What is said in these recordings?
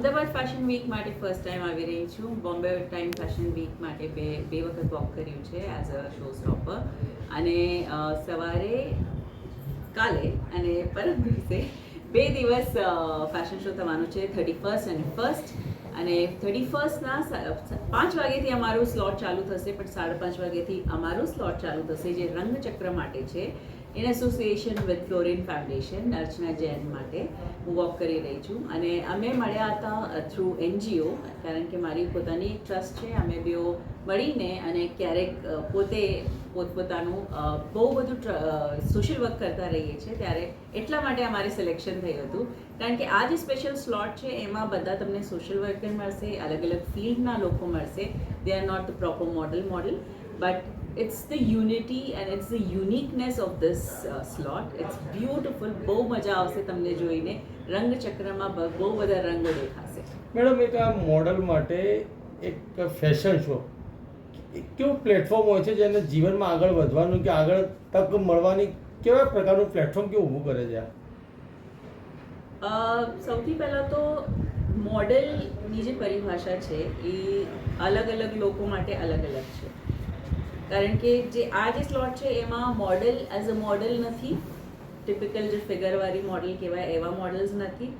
Ahmedabad fashion week માટે first time આવી રહી છું. બોમ્બે ટાઈમ ફેશન વીક માટે બે બે વખત વોક કર્યું છે એઝ અ શો સ્ટોપર અને સવારે, કાલે અને પરમ દિવસે બે દિવસ ફેશન શો થવાનો છે થર્ટી ફર્સ્ટ અને ફર્સ્ટ અને થર્ટી ફર્સ્ટના પાંચ વાગ્યાથી અમારું સ્લોટ ચાલુ થશે, પણ સાડા પાંચ વાગ્યાથી અમારું સ્લોટ ચાલુ થશે, જે રંગચક્ર માટે છે in association with Florin foundation Archana Jain માટે હું વોક કરી રહી છું. અને અમે મળ્યા હતા થ્રુ એનજીઓ કારણ કે મારી પોતાની એક ટ્રસ્ટ છે. અમે બેઓ મળીને અને ક્યારેક પોતે પોતપોતાનું બહુ બધું સોશિયલ વર્ક કરતા રહીએ છીએ, ત્યારે એટલા માટે અમારે સિલેક્શન થયું હતું. કારણ કે આ જે સ્પેશિયલ સ્લોટ છે, એમાં બધા તમને સોશિયલ વર્કર મળશે અલગ અલગ ફિલ્ડના લોકો મળશે. They are not the proper model model but it's the unity and it's uniqueness uniqueness of uh, slot it's beautiful. બહુ મજા આવશે તમને જોઈને. રંગચક્રમાં બહુ બધા રંગો દેખાશે. મેડમ એક આ મોડલ માટે એક ફેશન શો કેવું પ્લેટફોર્મ હોય છે જેને જીવનમાં આગળ વધવાનું કે આગળ તક મળવાની કેવા પ્રકારનું પ્લેટફોર્મ કેવું ઊભું કરે છે સૌથી પહેલાં તો મોડેલની જે પરિભાષા છે એ અલગ અલગ લોકો માટે અલગ અલગ છે. કારણ કે જે આ જે સ્લોટ છે, એમાં મોડેલ એઝ અ મોડેલ નથી. ટિપિકલ જે ફિગરવાળી મોડેલ કહેવાય, એવા મોડલ્સ નથી.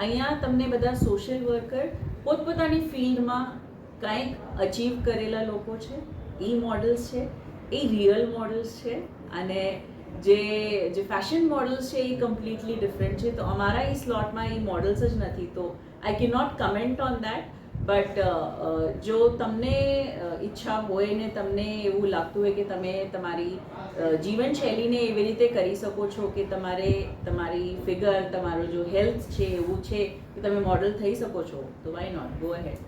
અહીંયા તમને બધા સોશિયલ વર્કર પોતપોતાની ફિલ્ડમાં કંઈક અચીવ કરેલા લોકો છે. એ મોડલ્સ છે, એ રિયલ મોડલ્સ છે અને જે જે ફેશન મોડલ્સ છે, એ કમ્પ્લીટલી ડિફરન્ટ છે. તો અમારા એ સ્લોટમાં એ મોડલ્સ જ નથી. તો I can not comment on that but જો તમને ઈચ્છા હોય ને તમને એવું લાગતું હોય કે તમે તમારી જીવનશૈલીને એવી રીતે કરી શકો છો કે તમારે તમારી ફિગર તમારું જો હેલ્થ છે, એવું છે કે તમે મોડલ થઈ શકો છો, તો વાય નોટ ગો અહેડ